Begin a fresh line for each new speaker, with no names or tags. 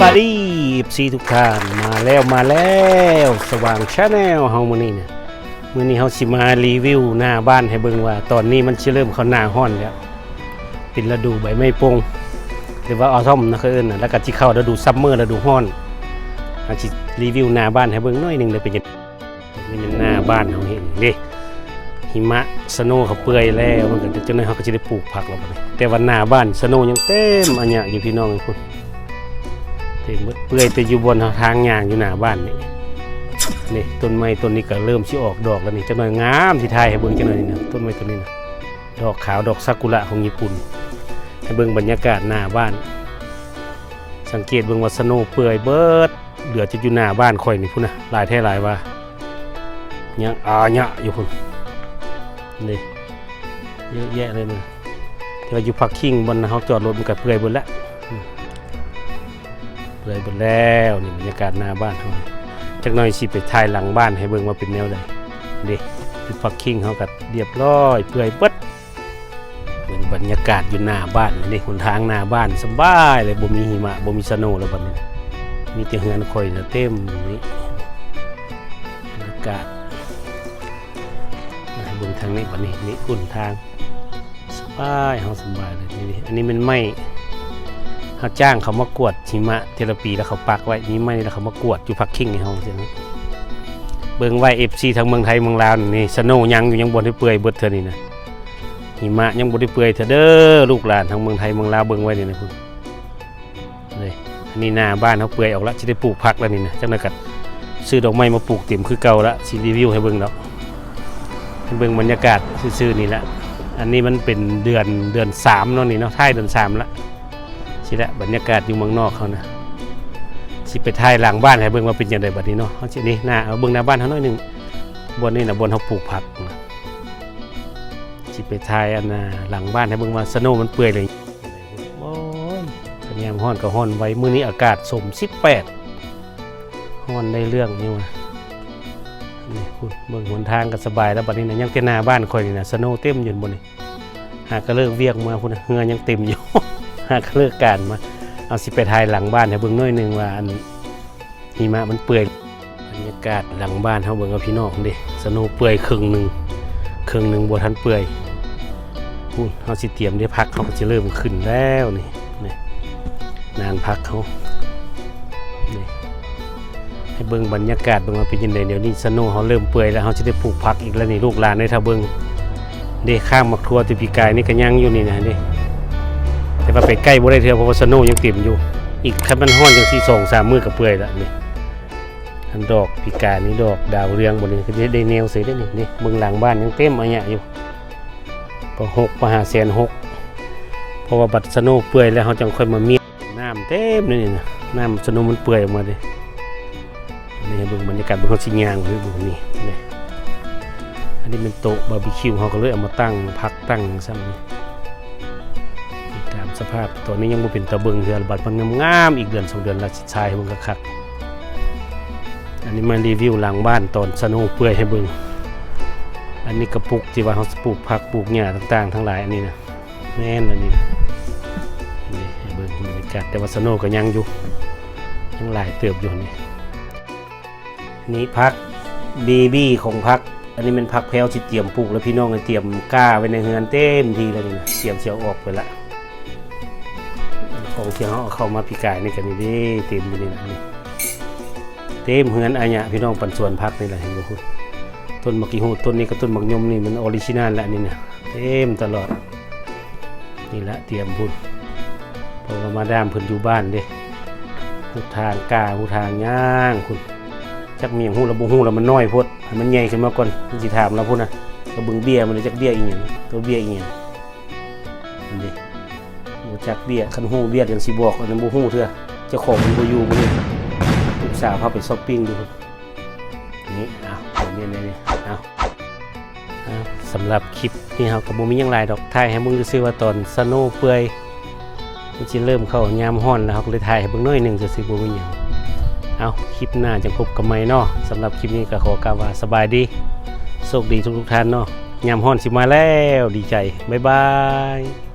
บายดีซีทุกท่านมาแล้วมาแล้วสว่างชาแนลเฮามื้อนี้เนี่ยมื้อนี้เฮาสิมารีวิวหน้าบ้านให้เบิ่งว่า ตอนนี้มันสิเริ่มเข้าหน้าร้อนแล้วเป็นฤดูใบไม้ปงหรือว่าออทอมนะคือเอิ้นน่ะแล้วก็สิเข้าฤดูซัมเมอร์ฤดูร้อนเฮาสิรีวิวหน้าบ้านให้เบิ่งหน่อยหนึงเด้อเป็นจังนี่เป็นหน้าบ้านเฮาเห็นเด้หิมะสโนเขาเปื่อยแล้วมันก็จะจังได๋เฮาก็สิได้ปลูกผักแล้วบัดนี้แต่ว่าหน้าบ้านสโนยังเต็มอันเนี้ยอยู่พี่น้องเอ้ยพุ่น เต็มหมดเปื่อยแต่อยู่บนทางยางอยู่หน้าบ้านนี่นี่ต้นไม้ต้นนี้ก็เริ่มสิออกดอกแล้วนี่จังหน่อยงามที่ไทยให้เบิ่งจังหน่อยนี่นะต้นไม้ต้นนี้นะดอกขาวดอกซากุระของญี่ปุ่น ให้เบิ่งบรรยากาศหน้าบ้าน สังเกตเบิ่งว่าสโนเปื่อยเบิดเหลือจะอยู่หน้าบ้านข่อยนี่พุ่นนะลายแท้ลายว่ายังอาญะอยู่พุ่นนี่เยอะแยะเลยนะที่ว่าอยู่พักคิงบนเฮาจอดรถมันก็เปื่อยบิดแล้ว เปลยหมดแล้วนี่บรรยากาศหน้าบ้านเขาจักหน่อยสิไปถ่ายหลังบ้านให้เบิ่งว่าเป็นแนวใดเด็คือพักคิงเขากัเรียบร้อยเปื่อยเปิดเบิ่งบรรยากาศอยู่หน้าบ้านนี่หนทางหน้าบ้านสบายเลยบ่มีหิมะบ่มีสโนว์แล้วบัดนี้มีแต่เฮือนคอยน่ะเต็มนี่บรรยากาศให้เบิ่งทางนี้บัดนี้นี่อุ่นทางสบายเฮาสบายเลยนี่อันนี้มันไม่ เขาจ้างเขามากวดหิมะเทอละปีแล้วเขาปักไว้นี่ไม่แล้วเขามากวดอยู่พักคิงในห้องใช่ไหมเบิ่งไว้เอฟซีทางเมืองไทยเมืองลาวนี่สโนยังอยู่ยังบนได้เปื่อยเบิดเท่านี้นะหิมะยังบนได้เปื่อยเถอเด้อลูกหลานทางเมืองไทยเมืองลาวเบิ่งไว้นี่นะคุณเลยอันนี้หน้าบ้านเขาเปื่อยออกแล้วจะได้ปลูกผักแล้วนี่นะจังเลยกัดซื้อดอกไม้มาปลูกเต็มคือเก่าละสิรีวิวให้เบิ่งดอกให้เบิ่งบรรยากาศซื่อๆนี่แหละอันนี้มันเป็นเดือนเดือนสามเนาะนี่เนาะท้ายเดือนสามละ สิละบรรยากาศอยู่เมืองนอกเขานะสิไปถ่ายหลังบ้านให้เบิ่งว่าเป็นอย่างไรบัดนี้เนาะเขาสินี่หน้าเอาเบิ่งหน้าบ้านเขาหน่อยหนึงบนนี่นะบนเขาปลูกผักนะสิไปถ่ายอันน่ะหลังบ้านให้เบิ่งว่าสโนว์มันเปื่อยเลยโอ้ยสัญญามฮ้อนก็ฮ้อนไว้มื้อนี้อากาศสม18ฮ้อนได้เรื่องนี่ว่านี่คุณเบิ่งหนทางก็สบายแล้วบัดนี้นะยังแต่หน้าบ้านข่อยนี่นะสโนว์เต็มอยู่บนนี่หากก็เลิกเวียกมาพุ่นน่ะเหงื่อยังเต็มอยู่ หากเลิกการมาเอาสิไปถ่ายหลังบ้านให้เบิ่งน่อยหนึงว่าอันหิมะมันเปื่อยบรรยากาศหลังบ้านเฮาเบิ่งกับพี่น้องเด้สโนว์เปื่อยครึ่งหนึงครึ่งหนึงบ่ทันเปื่อยพูนเฮาสิเตรียมได้พักเขาก็จะเริ่มขึ้นแล้วนี่นี่นานพักเขานี่ให้เบิ่งบรรยากาศเบิ่งว่าเป็นจังไดเดี๋ยวนี้สโนว์เฮาเริ่มเปื่อยแล้วเฮาจะได้ปลูกผักอีกแล้วนี่ลูกหลานได้ถ้าเบิ่งเด้ข้างมักทัวติปีกายนี่ก็ยังอยู่นี่นะเด้ แต่ว่าไปใกล้บ่ได้เทือเพราะว่าสโนยังเต็มอยู่ อีกคันมันห้อนจังสี่สองสามมือกับเปื่อยละนี่อันดอกพิการนี่ดอกดาวเรืองบนนี้ก็จะได้แนวเสียได้นี่นี่เมืองหลังบ้านยังเต็มอันเนี้ยอยู่ก็หกมหาแสนหกเพราะว่าบัดสโนเปื่อยแล้วเขาจังค่อยมาเมียน้ำเต็มเลยนี่นะน้ำสโนว์มันเปื่อยออกมาเลยนี่เบิ่งบรรยากาศเบิ่งเขาสิยางเบิ่งนี่นี่อันนี้เป็นโต๊ะบาร์บีคิวเขาก็เลยเอามาตั้งพักตั้งซ้ำนี่ตาม สภาพตัวนี้ยังบ่เป็นตะเบิงเดือนบัดมันงามๆอีกเดือนสองเดือนละสิชายให้เบิ่งคักๆอันนี้มารีวิวหลังบ้านตอนสนว์เปื่อยให้เบิ่งอันนี้กระปุกที่ว่าเขาปลูกผักปลูกหญ้าต่างๆ ทั้งหลายอันนี้นะแม่นอันนี้นะนี่เบิ่งบรรยากาศแต่ว่าสนว์ก็ยังอยู่ยังหลายเติบอยู่นี่นี่พักบีบี้ของพัก อันนี้เป็นพักแพลวที่เตรียมปลูกแล้วพี่น้องก็เตรียมก้าไว้ในเฮือนเต็มทีแล้วนี่นะเตรียมเสียวออกไปละ ของที่เขาเอาเข้ามาพิกายนี่กันนี่เด้เต็มอยู่นี่นะนี่เต็มเฮือนอันเนี้ยพี่น้องปันส่วนพักนี่แหละเห็นบ่คุณต้นมะกี้หูดต้นนี้กับต้นมะยมนี่มันออริจินัลแล้วนี่นะเต็มตลอดนี่ละเตรียมพุ่นเพราะว่ามาดามเพิ่นอยู่บ้านเด้หูทางกาหูทางย่างคุณจักเมียงหูระบ่หูแล้วมันน้อยพดให้มันใหญ่ขึ้นมาก่อนมันสิถามเราพุ่นนะกระเบึงเบี้ยมันเลยจักเบี้ยอีหยังตัวเบี้ยอีหยังนี่ เด้จักเบี้ยคันฮู้เบี้ยจังสิบอกอันนั้นบ่ฮู้เทื่อเจ้าของมันบ่อยู่มื้อนี้ลูกสาวพาไปช้อปปิ้งดูนี่เอาเอาเนี่ยนี่ๆเอาสำหรับคลิปนี้เฮาก็บ่มียังหลายดอกถ่ายให้มึงซื่อว่าตอนสโนเปื่อยมันสิเริ่มเข้ายามร้อนแล้วเฮาก็เลยถ่ายให้เบิ่งน่อยหนึงซื่อๆบ่มีหยังเอาคลิปหน้าจังพบกันใหม่เนาะสำหรับคลิปนี้ก็ขอกล่าวว่าสบายดีโชคดีทุกๆท่านเนาะยามร้อนสิมาแล้วดีใจ บ๊ายบาย